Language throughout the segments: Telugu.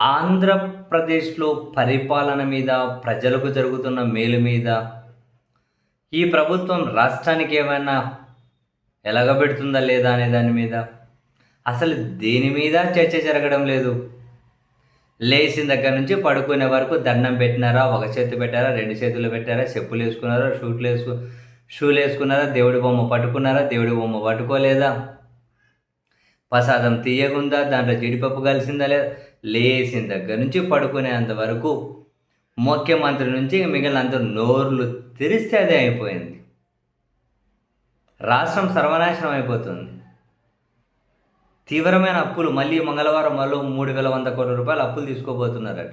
ఆంధ్రప్రదేశ్లో పరిపాలన మీద ప్రజలకు జరుగుతున్న మేలు మీద ఈ ప్రభుత్వం రాష్ట్రానికి ఏమైనా ఎలగబెడుతుందా లేదా అనే దాని మీద అసలు దేని మీద చర్చ జరగడం లేదు. లేచిన దగ్గర నుంచి పడుకునే వరకు దండం పెట్టినారా ఒక చేతి పెట్టారా రెండు చేతులు పెట్టారా చెప్పులు వేసుకున్నారా షూట్లు వేసుకు షూలు వేసుకున్నారా దేవుడి బొమ్మ పట్టుకున్నారా దేవుడి బొమ్మ పట్టుకోలేదా? ప్రసాదం తీయగుందా దాంట్లో జీడిపప్పు కలిసిందా లేదా? లేచిన దగ్గర నుంచి పడుకునేంత వరకు ముఖ్యమంత్రి నుంచి మిగిలిన అందరూ నోర్లు తెరిస్తే అదే అయిపోయింది. రాష్ట్రం సర్వనాశనం అయిపోతుంది. తీవ్రమైన అప్పులు మళ్ళీ మంగళవారం మళ్ళీ మూడు వేల వంద కోట్ల రూపాయలు అప్పులు తీసుకోబోతున్నారట.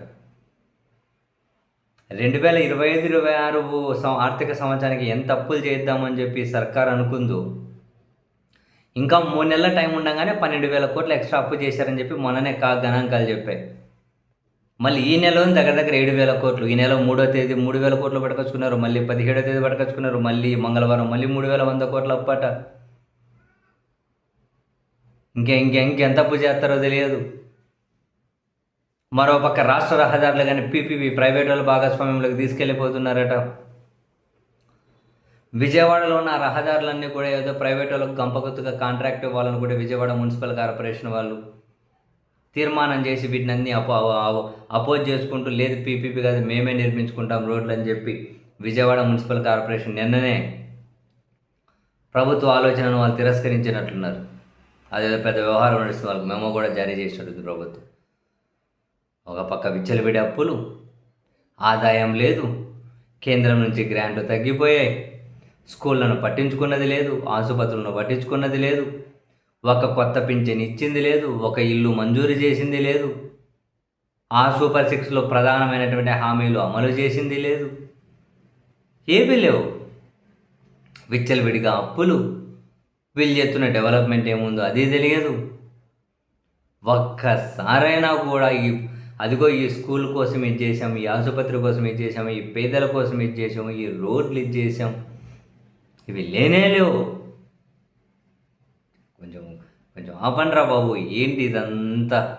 రెండు వేల ఇరవై ఐదు ఇరవై ఆరు ఆర్థిక సంవత్సరానికి ఎంత అప్పులు చేద్దామని చెప్పి సర్కార్ అనుకుందో ఇంకా మూడు నెలల టైం ఉండగానే పన్నెండు వేల కోట్లు ఎక్స్ట్రా అప్పు చేశారని చెప్పి మొన్ననే కా గణాంకాలు చెప్పాయి. మళ్ళీ ఈ నెల దగ్గర దగ్గర ఏడు వేల కోట్లు. ఈ నెల మూడో తేదీ మూడు వేల కోట్లు పట్టుకొచ్చుకున్నారు మళ్ళీ పదిహేడో తేదీ పట్టుకొచ్చుకున్నారు మళ్ళీ మంగళవారం మళ్ళీ మూడు వేల వంద కోట్ల అప్పట. ఇంకా ఇంకా ఇంకెంత అప్పు చేస్తారో తెలియదు. మరోపక్క రాష్ట్ర రహదారులు కానీ పీపీపీ ప్రైవేట్ వాళ్ళ భాగస్వామ్యంలోకి తీసుకెళ్ళిపోతున్నారట. విజయవాడలో ఉన్న రహదారులన్నీ కూడా ఏదో ప్రైవేట్ వాళ్ళకు గంపగుత్తుగా కాంట్రాక్ట్ ఇవ్వాలని కూడా విజయవాడ మున్సిపల్ కార్పొరేషన్ వాళ్ళు తీర్మానం చేసి వీటిని అన్ని అపో అపోజ్ చేసుకుంటూ లేదు పీపీపీ కాదు మేమే నిర్మించుకుంటాం రోడ్లు అని చెప్పి విజయవాడ మున్సిపల్ కార్పొరేషన్ నిన్ననే ప్రభుత్వ ఆలోచనను వాళ్ళు తిరస్కరించినట్లున్నారు. అదేదో పెద్ద వ్యవహారం నడుస్తుంది వాళ్ళకి మెమో కూడా జారీ చేసినట్టు ప్రభుత్వం. ఒక పక్క విచ్చలవిడి అప్పులు ఆదాయం లేదు కేంద్రం నుంచి గ్రాంట్లు తగ్గిపోయాయి. స్కూళ్ళను పట్టించుకున్నది లేదు ఆసుపత్రులను పట్టించుకున్నది లేదు ఒక కొత్త పింఛన్ ఇచ్చింది లేదు ఒక ఇల్లు మంజూరు చేసింది లేదు ఆ సూపర్ సిక్స్లో ప్రధానమైనటువంటి హామీలు అమలు చేసింది లేదు. ఏమీ లేవు. విచ్చలవిడిగా అప్పులు వీళ్ళు చేస్తున్న డెవలప్మెంట్ ఏముందో అది తెలియదు. ఒక్కసారైనా కూడా ఈ అదిగో ఈ స్కూల్ కోసం ఇది చేసాం ఈ ఆసుపత్రి కోసం ఇది చేసాం ఈ పేదల కోసం ఇది చేసాం ఈ రోడ్లు ఇది చేసాం ఇవి లేనే లేవు. కొంచెం కొంచెం ఆపండ్రా బాబు ఏంటి ఇదంతా?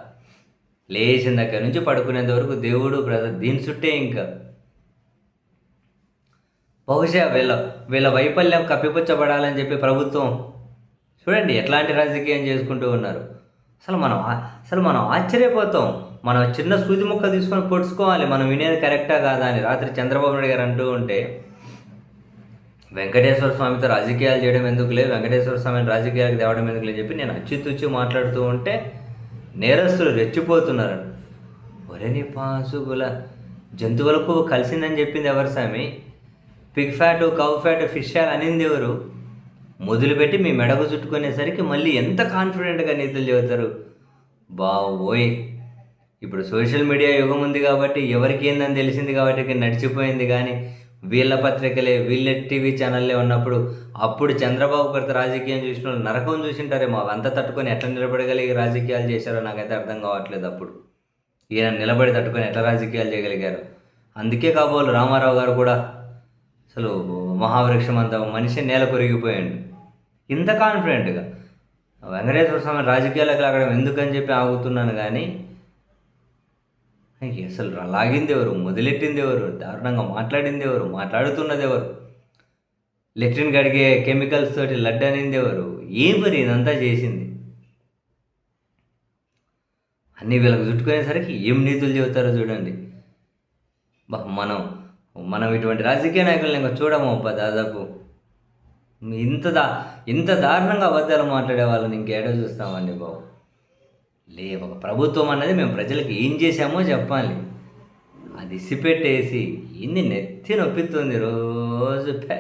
లేచిన దగ్గర నుంచి పడుకునేంత వరకు దేవుడు బ్రదర్ దీని చుట్టే ఇంకా. బహుశా వీళ్ళ వీళ్ళ వైఫల్యం కప్పిపుచ్చబడాలని చెప్పి ప్రభుత్వం. చూడండి ఎట్లాంటి రాజకీయం చేసుకుంటూ ఉన్నారు. అసలు మనం అసలు మనం ఆశ్చర్యపోతాం. మనం చిన్న సూది ముక్క తీసుకొని పొడుచుకోవాలి. మనం వినేది కరెక్టా కాదా అని రాత్రి చంద్రబాబు నాయుడు గారు అంటూ ఉంటే వెంకటేశ్వర స్వామితో రాజకీయాలు చేయడం ఎందుకులే వెంకటేశ్వర స్వామిని రాజకీయాలకు తేవడం ఎందుకులే చెప్పి నేను అచ్చుతుచ్చి మాట్లాడుతూ ఉంటే నేరస్తులు రెచ్చిపోతున్నారు ఒరేని పాసుగుల జంతువులకు కలిసిందని చెప్పింది ఎవరు స్వామి pig fat cow fat fish fat అనింది ఎవరు? మొదలుపెట్టి మీ మెడకు చుట్టుకునేసరికి మళ్ళీ ఎంత కాన్ఫిడెంట్గా నీతులు చెబుతారు? బావోయ్. ఇప్పుడు సోషల్ మీడియా యుగం ఉంది కాబట్టి ఎవరికి ఏందని తెలిసింది కాబట్టి నడిచిపోయింది కానీ వీళ్ళ పత్రికలే వీళ్ళ టీవీ ఛానల్లే ఉన్నప్పుడు అప్పుడు చంద్రబాబు గారితో రాజకీయం చూసిన వాళ్ళు నరకం చూసింటారేమో. అంత తట్టుకొని ఎట్లా నిలబడగలిగి రాజకీయాలు చేశారో నాకైతే అర్థం కావట్లేదు అప్పుడు. ఈయన నిలబడి తట్టుకొని ఎట్లా రాజకీయాలు చేయగలిగారు. అందుకే కాబోలు రామారావు గారు కూడా అసలు మహావృక్షం అంత మనిషి నేల కొరిగిపోయాడు. ఇంత కాన్ఫిడెంట్గా వెంకటేశ్వర స్వామి రాజకీయాలకు లాగడం ఎందుకని చెప్పి ఆగుతున్నాను కానీ అసలు లాగింది ఎవరు మొదలెట్టింది ఎవరు దారుణంగా మాట్లాడింది ఎవరు మాట్లాడుతున్నది ఎవరు లెట్రిన్ కడిగే కెమికల్స్ తోటి లడ్డు అనింది ఎవరు ఏం మరి ఇదంతా చేసింది? అన్ని వీళ్ళకి చుట్టుకునేసరికి ఏం నీతులు చెబుతారో చూడండి. బా మనం మనం ఇటువంటి రాజకీయ నాయకులను ఇంకా చూడము అబ్బా దాదాపు. ఇంత దా ఇంత దారుణంగా అబద్ధాలు మాట్లాడే వాళ్ళని ఇంకేడో చూస్తామండి బాబు? లే ఒక ప్రభుత్వం అన్నది మేము ప్రజలకు ఏం చేశామో చెప్పాలి. అది ఇసిపెట్టేసి ఇన్ని నెత్తి నొప్పిస్తుంది రోజు ప్యా